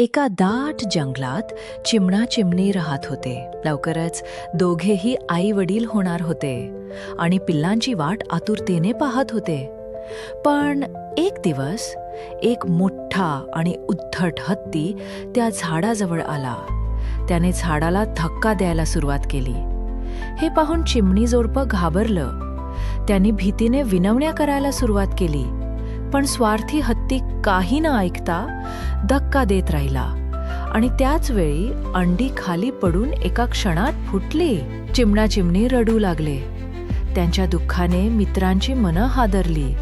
एका दाट जंगलात चिमणा चिमणी राहत होते. लवकरच दोघेही आई वडील होणार होते आणि पिल्लांची वाट आतुरतेने पाहत होते. पण एक दिवस एक मोठा आणि उद्धट हत्ती त्या झाडाजवळ आला. त्याने झाडाला धक्का द्यायला सुरुवात केली. हे पाहून चिमणी जोडपं घाबरलं. त्यांनी भीतीने विनवण्या करायला सुरुवात केली. पण स्वार्थी हत्ती काही न ऐकता धक्का देत राहिला. आणि त्याच वेळी अंडी खाली पडून एका क्षणात फुटली. चिमणा चिमणी रडू लागले. त्यांच्या दुःखाने मित्रांची मनं हादरली.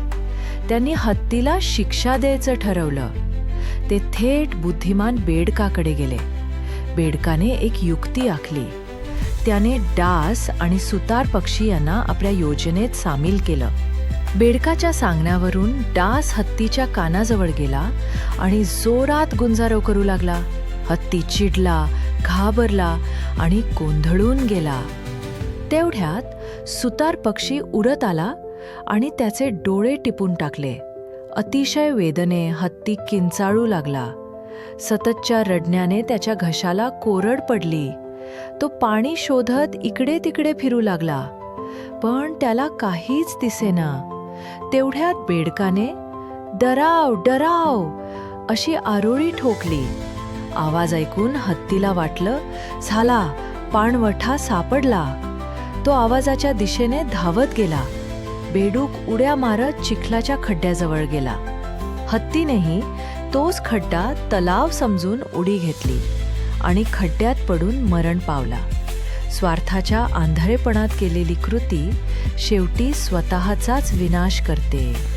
त्यांनी हत्तीला शिक्षा द्यायचं ठरवलं. ते थेट बुद्धिमान बेडकाकडे गेले. बेडकाने एक युक्ती आखली. त्याने डास आणि सुतार पक्षी यांना आपल्या योजनेत सामील केलं. बेडकाच्या सांगण्यावरून डास हत्तीच्या कानाजवळ गेला आणि जोरात गुंजारव करू लागला. हत्ती चिडला घाबरला आणि गोंधळून गेला. तेवढ्यात सुतार पक्षी उडत आला आणि त्याचे डोळे टिपून टाकले. अतिशय वेदने हत्ती किंचाळू लागला. सततच्या रडण्याने त्याच्या घशाला कोरड पडली. तो पाणी शोधत इकडे तिकडे फिरू लागला. पण त्याला काहीच दिसेना. तेवढ्यात बेडकाने डराव डराव अशी आरोळी ठोकली. आवाज ऐकून हत्तीला वाटलं झाला पाणवठा सापडला. तो आवाजाच्या दिशेने धावत गेला. बेडूक उड्या मारत चिखलाच्या खड्ड्याजवळ गेला. हत्तीनेही तोच खड्डा तलाव समजून उडी घेतली आणि खड्ड्यात पडून मरण पावला. स्वार्थाच्या आंधळेपणात केलेली कृती शेवटी स्वतःचाच विनाश करते.